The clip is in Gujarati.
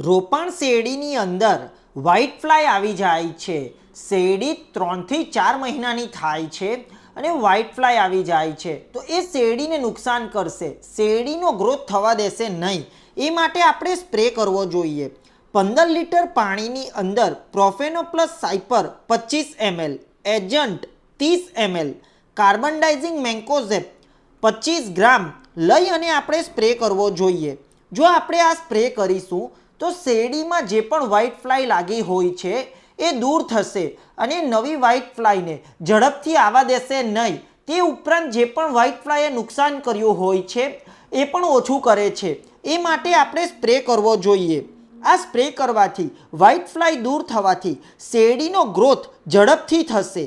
રોપણ શેરડીની અંદર વ્હાઇટ ફ્લાય આવી જાય છે. શેરડી ત્રણથી ચાર મહિનાની થાય છે અને વ્હાઇટ ફ્લાય આવી જાય છે. તો એ શેરડીને નુકસાન કરશે. શેરડીનો ગ્રોથ થવા દેશે નહીં. એ માટે આપણે સ્પ્રે કરવો જોઈએ. પંદર લીટર પાણીની અંદર પ્રોફેનો પ્લસ સાઇપર પચીસ એમએલ એજન્ટ ત્રીસ એમએલ કાર્બન ડાઇઝિંગ મેન્કોઝેપ પચીસ ગ્રામ લઈ અને આપણે સ્પ્રે કરવો જોઈએ. જો આપણે આ સ્પ્રે કરીશું તો શેરડીમાં જે પણ વ્હાઇટ ફ્લાય લાગી હોય છે, એ દૂર થશે અને નવી વ્હાઇટ ફ્લાયને ઝડપથી આવવા દેશે નહીં. તે ઉપરાંત જે પણ વ્હાઇટ ફ્લાયે નુકસાન કર્યું હોય છે, એ પણ ઓછું કરે છે. એ માટે આપણે સ્પ્રે કરવો જોઈએ. આ સ્પ્રે કરવાથી વ્હાઇટ ફ્લાય દૂર થવાથી શેરડીનો ગ્રોથ ઝડપથી થશે.